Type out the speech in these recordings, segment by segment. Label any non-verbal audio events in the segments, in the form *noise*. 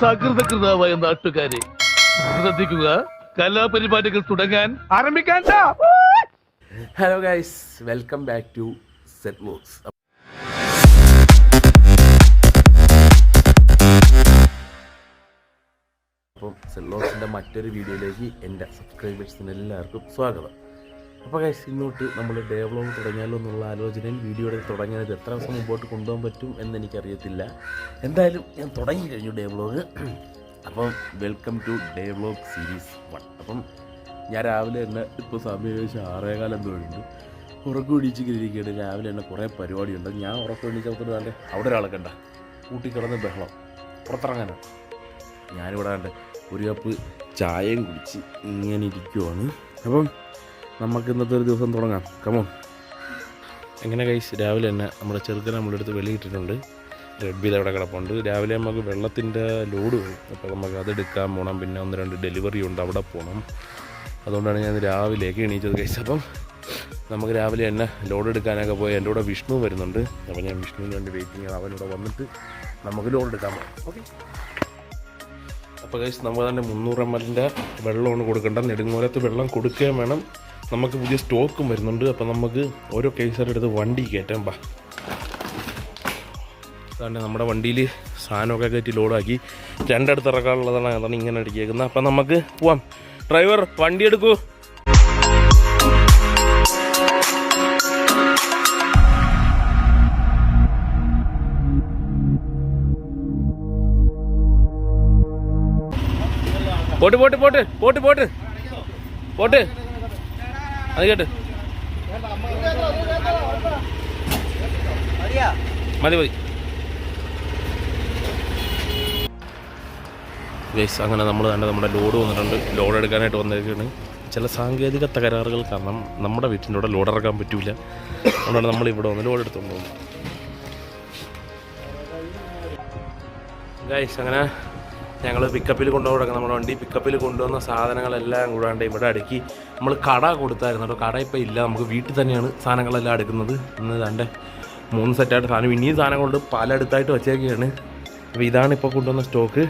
സകൃതകൃതാവായ നാട്ടുകാരെ ശ്രദ്ധിക്കുക. കലാപരിപാടികൾ തുടങ്ങാൻ ആരംഭിക്കാൻ hello guys welcome back to set vlogs അപ്പം സെറ്റ് വ്ലോഗ്സിന്റെ മറ്റൊരു വീഡിയോയിലേക്ക് എന്റെ സബ്സ്ക്രൈബേഴ്സിന് എല്ലാവർക്കും സ്വാഗതം. അപ്പോൾ കഴിച്ച് ഇന്നോട്ട് നമ്മൾ ഡേ വ്ലോഗ് തുടങ്ങിയാലോ എന്നുള്ള ആലോചനയിൽ വീഡിയോയുടെ തുടങ്ങിയത് എത്ര ദിവസം മുമ്പോട്ട് കൊണ്ടുപോകാൻ പറ്റും എന്ന് എനിക്കറിയത്തില്ല. എന്തായാലും ഞാൻ തുടങ്ങി കഴിഞ്ഞു ഡേ വ്ലോഗ് അപ്പം welcome to day series one അപ്പം ഞാൻ രാവിലെ തന്നെ ഇപ്പോൾ സമയം ഏകദേശം ആറേകാലം തോന്നുന്നുണ്ട് ഉറക്കം ഇടിച്ചിരിക്കുകയാണ് രാവിലെ തന്നെ കുറേ പരിപാടിയുണ്ട്. ഞാൻ ഉറക്കം എണീച്ചപ്പോൾ തന്നെ അവിടെ ഒരാളെ കണ്ട. കൂട്ടി കിടന്ന് ബഹളം. പുറത്തിറങ്ങാനാണ് ഞാനിവിടെ കണ്ട് ഒരു കപ്പ് ചായയും കുടിച്ച് ഇങ്ങനെ ഇരിക്കുവാണ്. അപ്പം നമുക്ക് ഇന്നത്തെ ഒരു ദിവസം തുടങ്ങാം. കമോൺ എങ്ങനെ കഴിച്ച് രാവിലെ തന്നെ നമ്മുടെ ചെറുക്കനെ നമ്മുടെ അടുത്ത് വെളിയിട്ടിട്ടുണ്ട്. റെഡ് ബീൽ അവിടെ കിടപ്പുണ്ട്. രാവിലെ നമുക്ക് വെള്ളത്തിന്റെ ലോഡ് വരും അപ്പോൾ നമുക്ക് അത് എടുക്കാൻ പോകണം പിന്നെ ഒന്ന് രണ്ട് ഡെലിവറി ഉണ്ട് അവിടെ പോകണം അതുകൊണ്ടാണ് ഞാൻ രാവിലേക്ക് എണീച്ചത് കഴിച്ചത് അപ്പം നമുക്ക് രാവിലെ തന്നെ ലോഡ് എടുക്കാനൊക്കെ പോയി. എന്റെ കൂടെ വിഷ്ണു വരുന്നുണ്ട്. അപ്പോൾ ഞാൻ വിഷ്ണുവിന് വേണ്ടി വെയിറ്റിംഗ് അവനിവിടെ വന്നിട്ട് നമുക്ക് ലോഡ് എടുക്കാൻ പോകാം ഓക്കെ അപ്പോൾ കഴിച്ച് നമ്മൾ തന്നെ മുന്നൂറ് എം എല്ലിന്റെ വെള്ളമാണ് കൊടുക്കേണ്ടത് നെടുങ്ങോലത്ത് വെള്ളം കൊടുക്കുകയും വേണം. നമുക്ക് പുതിയ സ്റ്റോക്കും വരുന്നുണ്ട്. അപ്പോൾ നമുക്ക് ഓരോ കേസറും എടുത്ത് വണ്ടി കയറ്റാം. ബാ. അതാണ് നമ്മുടെ വണ്ടിയിൽ സാധനമൊക്കെ കയറ്റി ലോഡാക്കി. രണ്ടിടത്ത് ഇറക്കാനുള്ളതാണ് അതാണ് ഇങ്ങനെ അടിക്കേക്കുന്നത് അപ്പം നമുക്ക് പോവാം. ഡ്രൈവർ വണ്ടി എടുക്കൂ. പോട്ട് പോട്ട് പോട്ട് പോട്ട് പോട്ട്. പോട്ട്. അത് കേട്ട്. മതി മതി. ഗൈസ് അങ്ങനെ നമ്മൾ തന്നെ നമ്മുടെ ലോഡ് വന്നിട്ടുണ്ട്. ലോഡ് എടുക്കാനായിട്ട് വന്നിരിക്കുകയാണ്. ചില സാങ്കേതിക തകരാറുകൾ കാരണം നമ്മുടെ വീട്ടിന്റെ കൂടെ ലോഡ് ഇറക്കാൻ പറ്റില്ല അതുകൊണ്ടാണ് നമ്മൾ ഇവിടെ വന്ന് ലോഡ് എടുത്തുകൊണ്ട് പോകുന്നത്. ഗൈസ് അങ്ങനെ ഞങ്ങൾ പിക്കപ്പിൽ കൊണ്ടുപോകണം നമ്മുടെ വണ്ടി പിക്കപ്പിൽ കൊണ്ടുവന്ന സാധനങ്ങളെല്ലാം കൂടാണ്ട് ഇവിടെ അടുക്കി നമ്മൾ കട കൊടുത്തായിരുന്നു കേട്ടോ. കട ഇപ്പോൾ ഇല്ല. നമുക്ക് വീട്ടിൽ തന്നെയാണ് സാധനങ്ങളെല്ലാം എടുക്കുന്നത്. ഇന്ന് രണ്ട് മൂന്ന് സെറ്റായിട്ട് സാധനം. ഇനിയും സാധനങ്ങളുണ്ട്. പലയിടത്തായിട്ട് വച്ചേക്കുകയാണ് അപ്പോൾ ഇതാണ് ഇപ്പോൾ കൊണ്ടുവന്ന സ്റ്റോക്ക്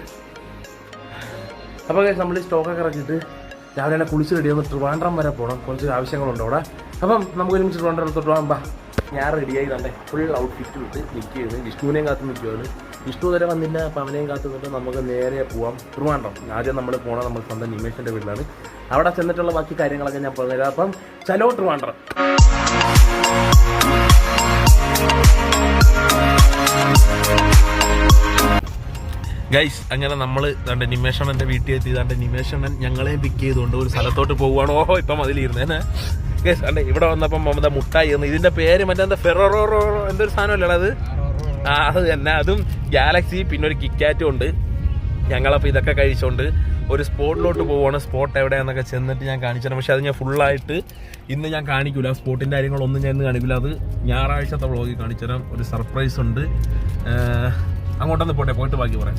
അപ്പോൾ നമ്മൾ സ്റ്റോക്കൊക്കെ ഇറക്കിയിട്ട് രാവിലെ തന്നെ കുളിച്ച് റെഡി ആകുമ്പോൾ ട്രിവാൻഡ്രം വരെ പോകണം കുറച്ച് ആവശ്യങ്ങളുണ്ട് അവിടെ. അപ്പം നമുക്ക് ഒരുമിച്ച് ട്രിവാൻഡ്രം എടുത്തോട്ട് പോകാം. ഞാൻ റെഡിയായി തന്നെ ഫുൾ ഔട്ട്ഫിറ്റ് വിട്ട് നിൽക്കുകയാണ് വിഷ്ണുവിനെയും കാത്ത് നിൽക്കുകയാണ് വിഷ്ണു വരെ വന്നില്ല അപ്പം അവനെയും കാത്തു നിന്നിട്ട് നമുക്ക് നേരെ പോവാം. ട്രിവാൻഡ്രം ആദ്യം നമ്മൾ പോകണം നമ്മൾ സ്വന്തം നിമേഷിന്റെ വീട്ടിലാണ്. അവിടെ ചെന്നിട്ടുള്ള ബാക്കി കാര്യങ്ങളൊക്കെ ഞാൻ പറഞ്ഞുതരാം. അപ്പം ചലോ ട്രിവാൻഡ്രം ഗൈസ് അങ്ങനെ നമ്മൾ ഇതാണ്ട് നിമേഷണന്റെ വീട്ടിൽ എത്തി. ഇതാണ്ട് നിമേഷണൻ ഞങ്ങളെ പിക്ക് ചെയ്തുകൊണ്ട് ഒരു സ്ഥലത്തോട്ട് പോവുകയാണോ. ഓഹോ ഇപ്പം അതിലിരുന്നേനെ ഗൈസ് അണ്ടെ ഇവിടെ വന്നപ്പം മമത മുട്ടായി എന്ന് ഇതിന്റെ പേര് മറ്റേ എന്താ? ഫെറോറോ എന്തൊരു സാധനമല്ലേ അത്? ആ അത് തന്നെ അതും ഗാലക്സി പിന്നെ ഒരു കിക്കാറ്റും ഉണ്ട്. ഞങ്ങളപ്പോൾ ഇതൊക്കെ കഴിച്ചുകൊണ്ട് ഒരു സ്പോട്ടിലോട്ട് പോവുകയാണ് സ്പോട്ട് എവിടെയാന്നൊക്കെ ചെന്നിട്ട് ഞാൻ കാണിച്ചു പക്ഷെ അത് ഞാൻ ഫുള്ളായിട്ട് ഇന്ന് ഞാൻ കാണിക്കില്ല സ്പോട്ടിന്റെ കാര്യങ്ങളൊന്നും ഞാൻ ഇന്ന് കാണിക്കില്ല അത് ഞായറാഴ്ചത്തെ വ്ളോഗിൽ കാണിച്ചു തരാം ഒരു സർപ്രൈസ് ഉണ്ട്. അങ്ങോട്ടൊന്ന് പോട്ടെ. പോയിട്ട് ബാക്കി പറയാം.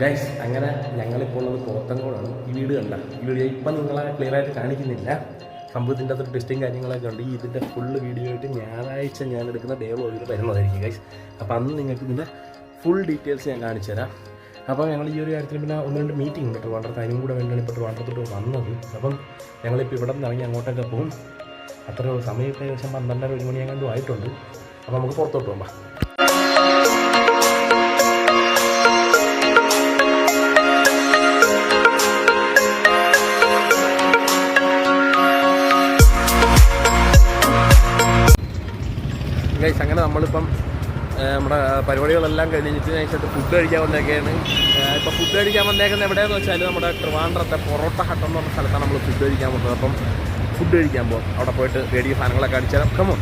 ഗൈസ് അങ്ങനെ ഞങ്ങളിപ്പോൾ ഉള്ളത് പോത്തങ്കോടാണ്. ഈ വീട് കണ്ട. ഈ വീഡിയോ ഇപ്പം നിങ്ങളെ ക്ലിയറായിട്ട് കാണിക്കുന്നില്ല. സംഭവത്തിന്റെ അത്ര ടെസ്റ്റും കാര്യങ്ങളൊക്കെ ഉണ്ട്. ഇതിന്റെ ഫുള്ള് വീഡിയോ ആയിട്ട് ഞായറാഴ്ച ഞാൻ എടുക്കുന്ന ഡേ വ്ളോഗിൽ വരുന്നതായിരിക്കും ഗൈസ് അപ്പോൾ അന്ന് നിങ്ങൾക്ക് ഇതിന്റെ ഫുൾ ഡീറ്റെയിൽസ് ഞാൻ കാണിച്ചു തരാം. അപ്പോൾ ഞങ്ങൾ ഈ ഒരു കാര്യത്തിൽ പിന്നെ ഒന്ന് രണ്ട് മീറ്റിംഗ് ഉണ്ട് ട്രിവാൻഡ്രത്ത് അതിനും കൂടെ വേണ്ടിയാണ് ഇപ്പോൾ ട്രിവാൻഡ്രത്തോട്ട് വന്നത്. അപ്പം ഞങ്ങളിപ്പോൾ ഇവിടെ നിന്ന് ഇറങ്ങി അങ്ങോട്ടൊക്കെ പോകും അത്ര സമയം ഏകദേശം പന്ത്രണ്ടര ഒരു മണിയെങ്ങാണ്ടും ആയിട്ടുണ്ട്. അപ്പോൾ നമുക്ക് പുറത്തോട്ട് പോകാം ഗൈസ് അങ്ങനെ നമ്മളിപ്പം നമ്മുടെ പരിപാടികളെല്ലാം കഴിഞ്ഞിട്ട് നൈസായിട്ട് ഫുഡ് കഴിക്കാൻ വന്നേക്കാണ്. ഇപ്പോൾ ഫുഡ് കഴിക്കാൻ വന്നേക്കുന്നത് എവിടെയാണെന്ന് വെച്ചാൽ നമ്മുടെ ട്രിവാൻഡ്രത്തെ പൊറോട്ട ഹട്ട് എന്ന് പറഞ്ഞ സ്ഥലത്താണ് നമ്മൾ ഫുഡ് കഴിക്കാൻ പോകുന്നത്. അപ്പം ഫുഡ് കഴിക്കാൻ പോകും അവിടെ പോയിട്ട് റേഡിയോ സാധനങ്ങളൊക്കെ അടിച്ചാൽ കമോ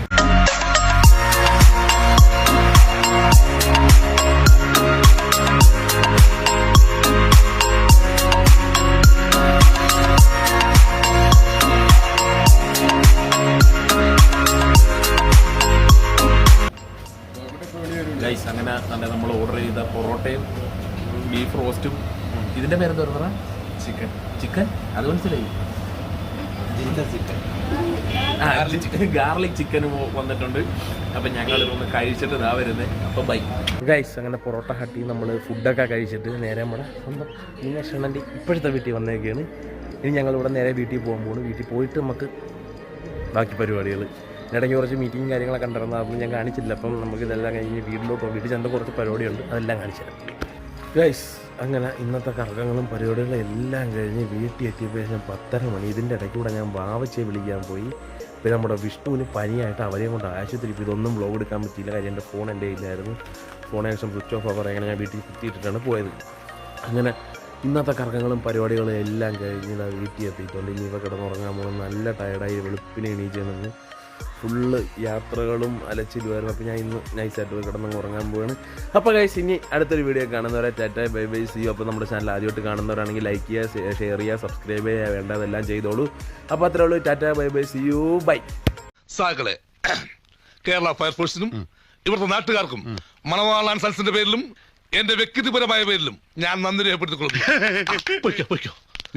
ബീഫ് റോസ്റ്റും. ഇതിന്റെ പേരെന്താ പറയുക? ചിക്കൻ. ചിക്കൻ? അത് മനസ്സിലായി. ഗാർലിക് ചിക്കനും വന്നിട്ടുണ്ട്. അപ്പം ഞങ്ങൾ ഒന്ന് കഴിച്ചിട്ട് ഇതാ വരുന്നത് അപ്പം ബൈ ഗൈസ് അങ്ങനെ പൊറോട്ട ഹട്ടി നമ്മൾ ഫുഡൊക്കെ കഴിച്ചിട്ട് നേരെ നമ്മുടെ സ്വന്തം ഇന്നേഷണന്റെ ഇപ്പോഴത്തെ വീട്ടിൽ വന്നേക്കാണ്. ഇനി ഞങ്ങൾ ഇവിടെ നേരെ വീട്ടിൽ പോകാൻ പോകുന്നു വീട്ടിൽ പോയിട്ട് നമുക്ക് ബാക്കി പരിപാടികൾ ഇടയ്ക്ക് കുറച്ച് മീറ്റിംഗ് കാര്യങ്ങളൊക്കെ ഉണ്ടായിരുന്നു. അതൊന്നും ഞാൻ കാണിച്ചില്ല. അപ്പം നമുക്ക് ഇതെല്ലാം കഴിഞ്ഞ് വീട്ടിലോട്ട് പോകും. വീട്ടിൽ ചെന്ന കുറച്ച് പരിപാടിയുണ്ട് അതെല്ലാം കാണിച്ചു തരാം. ഗൈസ് അങ്ങനെ ഇന്നത്തെ കറക്കങ്ങളും പരിപാടികളും എല്ലാം കഴിഞ്ഞ് വീട്ടിൽ എത്തിയപ്പോൾ ശേഷം പത്തര മണി. ഇതിന്റെ ഇടയ്ക്കൂടെ ഞാൻ വാവച്ചെ വിളിക്കാൻ പോയി. പിന്നെ നമ്മുടെ വിഷ്ണുവിന് പനിയായിട്ട് അവരെയും കൊണ്ട് ആശുപത്രി ഇതൊന്നും വ്ലോഗ് എടുക്കാൻ പറ്റിയില്ല. കാര്യം എന്റെ ഫോൺ എന്റെ ഇല്ലായിരുന്നു ഫോൺ ഏകദേശം സ്വിച്ച് ഓഫ് ആവാറ് അങ്ങനെ ഞാൻ വീട്ടിൽ കുത്തിയിട്ടിട്ടാണ് പോയത്. അങ്ങനെ ഇന്നത്തെ കറക്കങ്ങളും പരിപാടികളും എല്ലാം കഴിഞ്ഞ് ഞാൻ വീട്ടിൽ എത്തിയിട്ടുണ്ട്. ഇനി ഇവ കിടന്നുറങ്ങാൻ പോകുന്നത് നല്ല ടയർഡായി വെളുപ്പിനെ എണീച്ചു നിന്ന് ഫുള്ള് യാത്രകളും അലച്ചിലുമായിരുന്നു. അപ്പോൾ ഞാൻ ഇന്ന് നൈസായിട്ട് പോയി കിടന്നങ്ങ് ഉറങ്ങാൻ പോവാണ്. അപ്പോൾ കഴിച്ച് ഇനി അടുത്തൊരു വീഡിയോ കാണുന്നവരെ ടാറ്റ ബൈ ബൈ സി അപ്പോൾ നമ്മുടെ ചാനൽ ആദ്യമായിട്ട് കാണുന്നവരാണെങ്കിൽ ലൈക്ക് ചെയ്യുക ഷെയർ ചെയ്യുക സബ്സ്ക്രൈബ് ചെയ്യുക വേണ്ടതെല്ലാം ചെയ്തോളൂ. അപ്പോൾ അത്രേ ഉള്ളൂ. Tata bye bye see you bye സാക്കളെ Kerala ഫയർഫോഴ്സിനും ഇവിടുത്തെ നാട്ടുകാർക്കും മണവാളാൻ സൽസിന്റെ പേരിലും എന്റെ വ്യക്തിപരമായ പേരിലും ഞാൻ നന്ദി രേഖപ്പെടുത്തിക്കൊള്ളുന്നു. *laughs* പൊയ്ക്കോ പൊയ്ക്കോ.